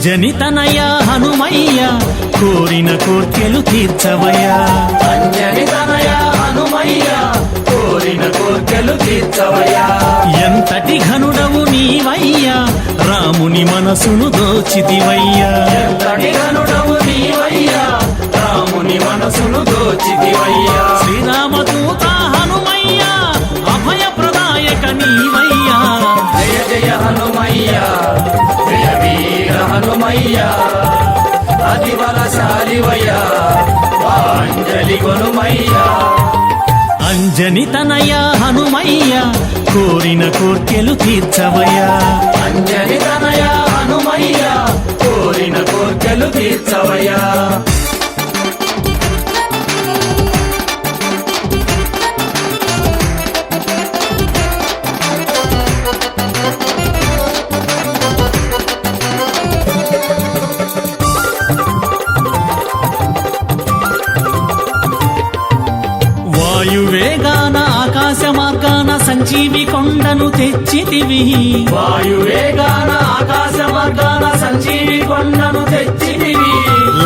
అంజని తనయ హనుమయ్య కోరిన కోర్కెలు తీర్చవయ్యా. అంజని తనయ హనుమయ్య కోరిన కోర్కెలు తీర్చవయ్యా. ఎంతటి ఘనుడవు నీవయ్యా రాముని మనసును దోచితివయ్యా. ఎంతటి గనుడవు నీవయ్యా రాముని మనసును దోచితివయ్యా. శ్రీరామదూత వీర హనుమయ్య అతి బలశాలివయ్య అంజలి కొనుమయ్యా. అంజని తనయ హనుమయ్య కోరిన కోర్కెలు తీర్చవయ్యా. అంజని తనయ హనుమయ్య కోరిన కోర్కెలు తీర్చవయ్యా. వాయువేగాన ఆకాశ మార్గాన సంజీవి కొండను తెచ్చితివి. వాయువేగాన ఆకాశ మార్గాన సంజీవి కొండను తెచ్చితివి.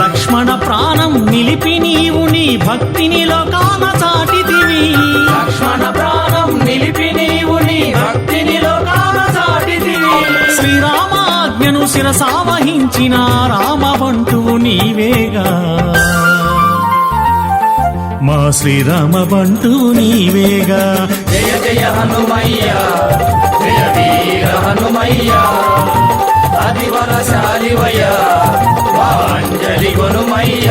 లక్ష్మణ ప్రాణం నిలిపి నీవు నీ భక్తిని లోకాన చాటితివి. లక్ష్మణ ప్రాణం నిలిపి నీవు నీ భక్తిని లోకాన చాటితివి. శ్రీరామాజ్ఞను శిరసావహించిన శ్రీరామ బంటువు నీవేగా. జయ జయ హనుమయ్య జయ వీర హనుమయ్య కొనుమయ్య.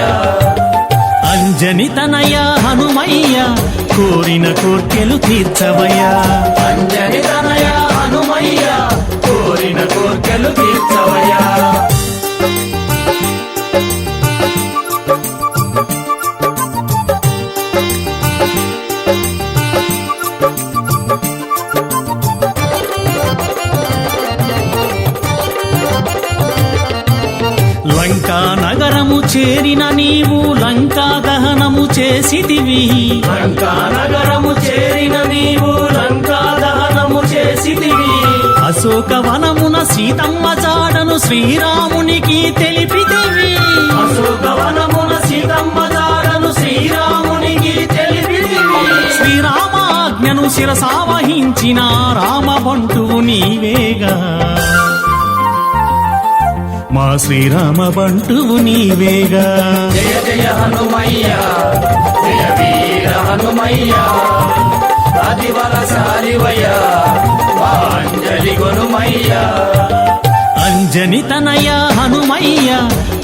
అంజని తనయ హనుమయ్య కోరిన కోర్కెలు తీర్చవయ్యా. లంకా నగరము చేరిన నీవు లంకా దహనము చేసితివి. లంకా నగరము చేరిన నీవు లంకా దహనము చేసితివి. అశోక వనమున సీతమ్మ జాడను శ్రీరామునికి తెలిపితివి. శ్రీరామాజ్ఞను శిరసావహించిన రామ బంటువు నీవేగా. మా శ్రీరామ బంటువు నీవేగా. జయ జయ హనుమయ్య జయ వీర హనుమయ్య అతి బలశాలివయ్య అంజలి కొనుమయ్య అంజని తనయ హనుమయ్య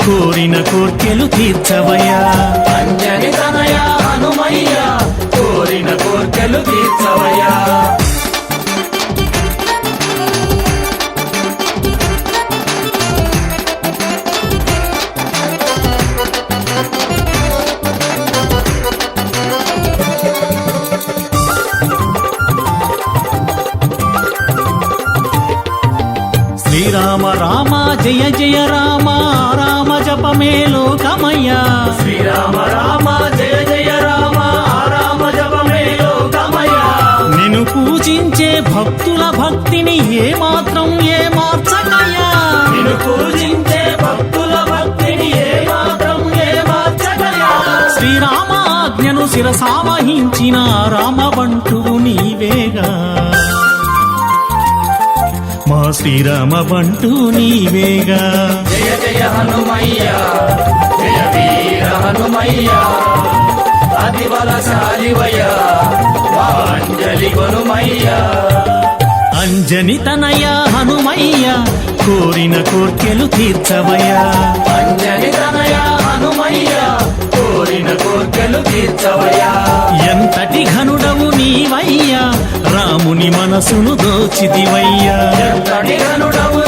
కోరిన కోర్కెలు తీర్చవయ్యా. అంజని తనయ రామ జయ జయ రామ రామ జపమే లోకమయ్యా. శ్రీరామ రామ జయ జయ రామ రామ జపమే లోకమయ నిన్ను పూజించే భక్తుల భక్తిని ఏ మాత్రం ఏ మార్చకయ్యా. నిన్ను పూజించే భక్తుల భక్తిని ఏ మాత్రం ఏ మార్చగలయా శ్రీరామాజ్ఞను శిరసావహించిన రామబంటువు నీవేగా మా శ్రీరామ బంటు నీవేగా. జయ జయ హనుమయ్య జయ వీర హనుమయ్య అతి బలశాలివయ్య అంజలి కొనుమయ్య అంజని తనయ హనుమయ్య కోరిన కోర్కెలు తీర్చవయ్యా. అంజని తనయ హనుమయ్య కోరిన కోర్కెలు తీర్చవయ్యా. మనసును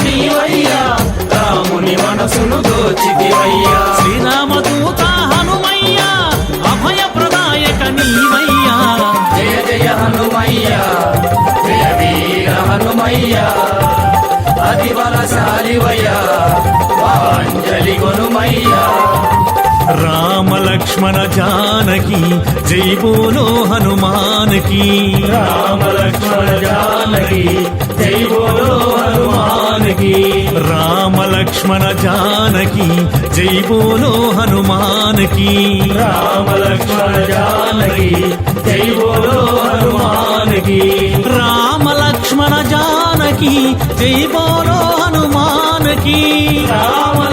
నీవయ్యా రాముని మనసును దోచితివయ్యా. శ్రీరామదూత హనుమయ్య అభయ ప్రదాయక నీవయ్యా. జయ జయ హనుమయ్య జయ వీర హనుమయ్య. అతి బలశాలివయ్య అంజలి కొనుమయ్య. రామ లక్ష్మణ జానకి జై బోలో హనుమానకి. రామ లక్ష్మణ జానకి జై బోలో హనుమానకి. రామ లక్ష్మణ జానకి జై బోలో హనుమానకి. రామ లక్ష్మణ జానకి జై బోలో హనుమానకి. రామ లక్ష్మణ జానకి జై బోలో హనుమానకి. రామ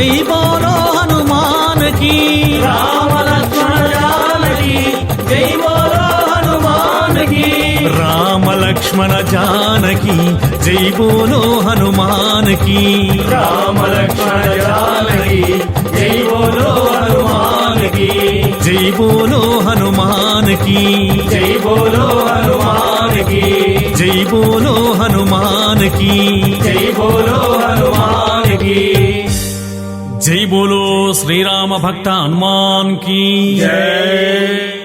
జై బోలో హనుమాన్ కీ రామ లక్ష్మణజానకి జై బోలో హనుమాన్ కీ రామ లక్ష్మణ జానకి జై బోలో హనుమాన్ కీ రామ లక్ష్మణ జానకి జై బోలో హనుమాన్ కీ జై బోలో హనుమాన్ కీ జై బోలో హనుమాన్ కీ జై బోలో హనుమాన్ కీ జై జై బోలో శ్రీరామ భక్త హనుమాన్కి జై.